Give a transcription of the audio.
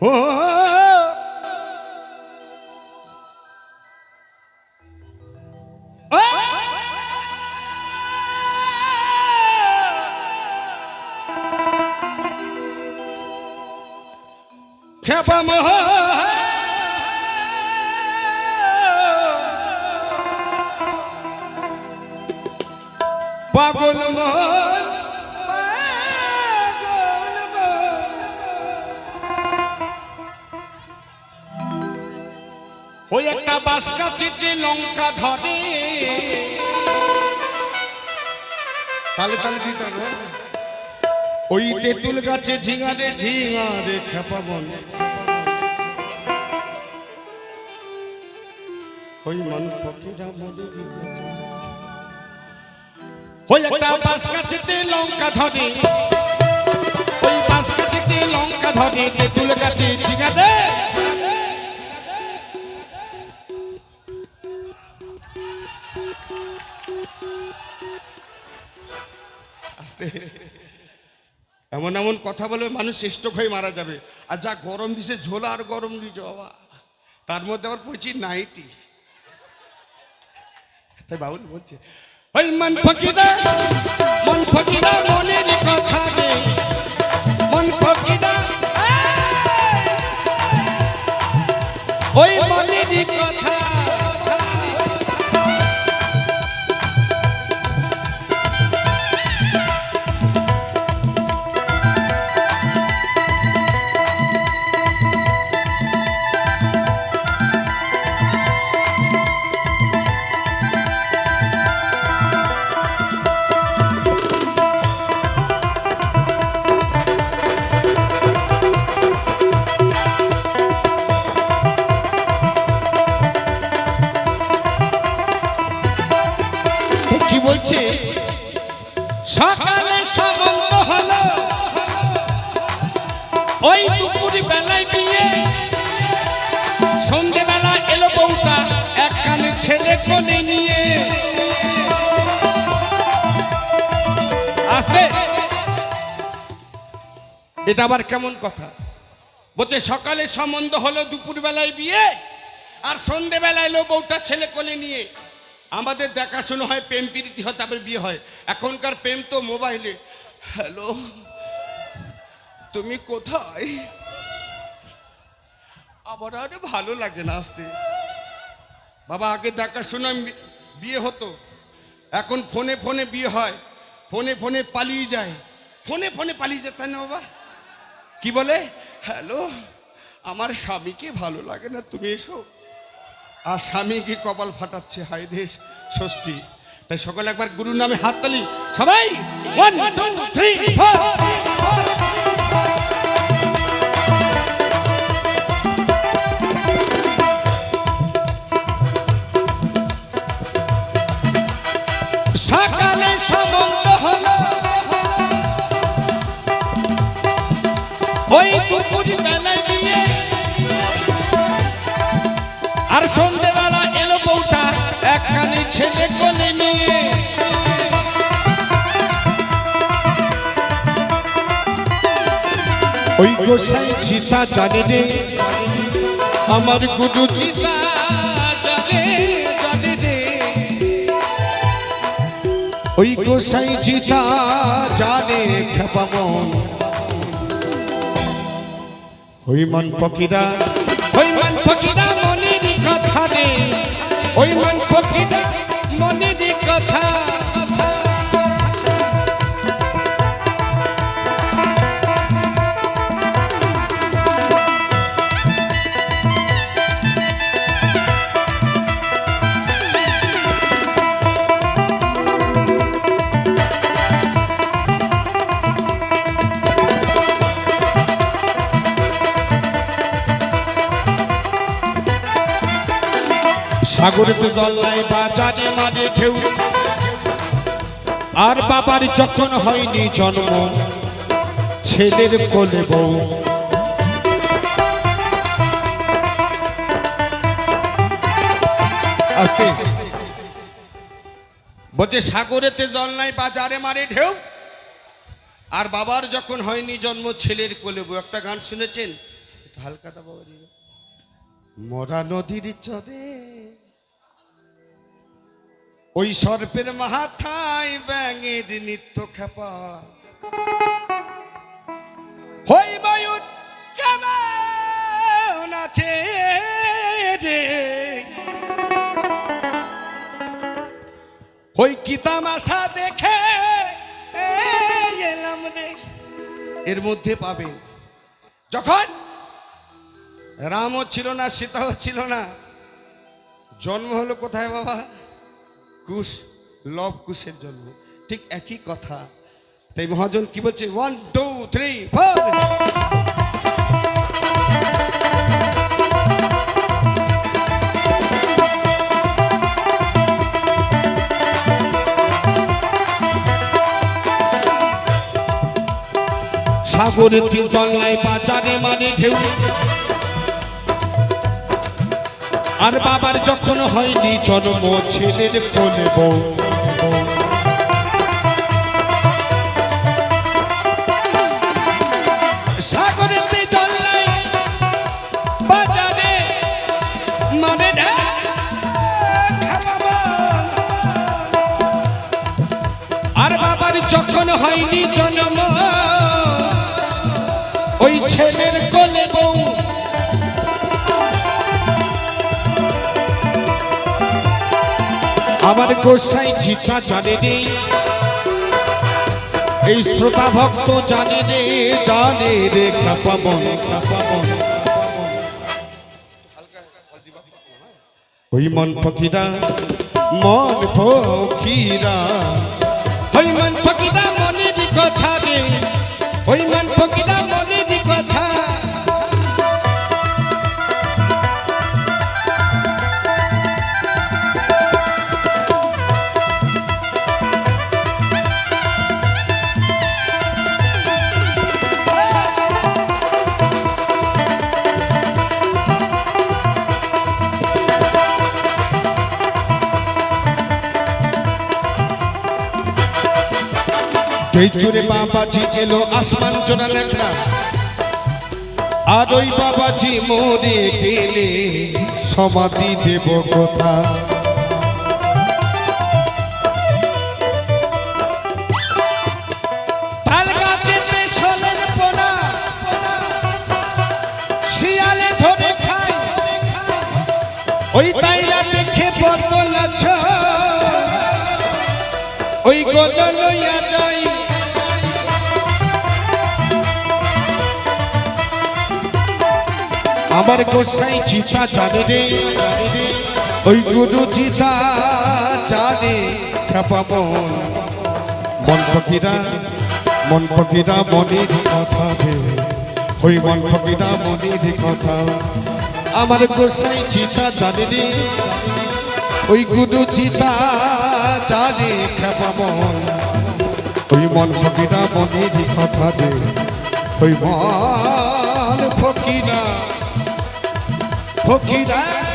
ও খেপা মহ একটা বাস কাছে লঙ্কা ধরে। তালে তালে দিতে হবে। ওই তেঁতুল গাছে ঝিঙারে ঝিঙারে খেপা বন। ওই মন ফকিরা মনে ওই একটা বাস কাছে লঙ্কা ধরে। ওই বাস কাছে লঙ্কা ধরে তেঁতুল গাছে ঝিঙারে। আস্তে। এমন এমন কথা বলে মানুষ স্ট্রোক হয়ে মারা যাবে। আর যা গরম দিছে, ঝোলা আর গরম দিছে বাবা। তার মধ্যে আবার পড়ছি নাইটি। তাই বাবুল বলছে ওই মন ফকিরা ওই বেলায় বিয়ে। সন্ধেবেলা এলো বউটা এক কানে কোলে নিয়ে। আসতে এটা আবার কেমন কথা? বলছে, সকালে সম্বন্ধ হলো দুপুর বেলায় বিয়ে, আর সন্ধেবেলায় এলো বউটা ছেলে কোলে নিয়ে। আমাদের দেখাশোনা হয়, প্রেম প্রীতি হয়, তারপরে বিয়ে হয়। এখনকার প্রেম তো মোবাইলে। হ্যালো, তুমি কোথায়? আবার ভালো লাগে না আসতে। বাবা, আগে দেখাশোনা বিয়ে হতো। এখন ফোনে ফোনে বিয়ে হয়, ফোনে ফোনে পালিয়ে যায়। ফোনে ফোনে পালিয়ে যায়, তাই না বাবা? কি বলে? হ্যালো, আমার স্বামীকে ভালো লাগে না, তুমি এসো। আর স্বামী কি কপাল ফাটাচ্ছে হাই রে ষষ্ঠী। তাই সকলে একবার গুরুর নামে হাততালি সবাই ওয়ান থ্রি ফোর সকালে সমন্ত হলো। ওই দুপুর বেলায় গিয়ে আর সন্ধ্যেবেলা এলো বউটা, একখানি ছেলে কোলে নিয়ে। ওই গোসাই সীতা জানে আমার গুরু চিতা ওই গোসাই জিতা জানে খেপাম ওই মন ফকিরা, ওই মন ফকিরা মনে কথা রে। ওই মন ফকিরা মনের সাগরেতে জল নাই বাজারে মাঝে ঢেউ। আর বাবার যখন হয়নি জন্ম, ছেলের কোলে বউ। আস্তে। বলছে, সাগরেতে জল নাই বাজারে মারে ঢেউ। আর বাবার যখন হয়নি জন্ম, ছেলের কোলে বউ। একটা গান শুনেছেন? হালকা বাবা মরা নদীর চরে ওই সর্পের মাথায় ব্যাঙের নিত্য খেপা। হই ময়ূর, কেমন আছে রে? ওই কি তামাশা দেখে এলাম রে। এর মধ্যে পাবে। যখন রামও ছিল না, সীতাও ছিল না, জন্ম হলো কোথায় বাবা? কুশ, লব কুশের জন্ম। ঠিক একই কথা। তাই মহাজন কি বলছে? ওয়ান টু থ্রি ফোর সাগরের তলায় বাজারে মানে ঢেউ। আর বাবার যখন হয়নি জন্ম ছেলের কোলে বউ আমার গোসাই ঝিঠা জানে রে এই শ্রোতা ভক্ত জানে রে জানে রে খাপাবন খাপাবন ওই মন ফকিরা মন ফকিরা। ওই মন ফকিরা মনের কথা রে। ওই মন ফকিরা এই চুরে বাবাজি এলো আসমান চোরা লেখা। আর ওই বাবাজি মরে গেলে সমাধি দেব কথা ওই তাইরা দেখে বদল ওই গোল লইয়া যাই আমার গোসাই চিতা জানে রে। ওই গুরু চিতা জানে খাপা মন। ফকিরা মন ফকিরা মনের কথা রে। ওই মন ফকিরা মনের কথা। আমার গোসাই চিতা জানে রে। ওই গুরু চিতা জানে খাপা ওই মন ফকিরা মনের কথা রে। ওই মন ফকিরা poquito.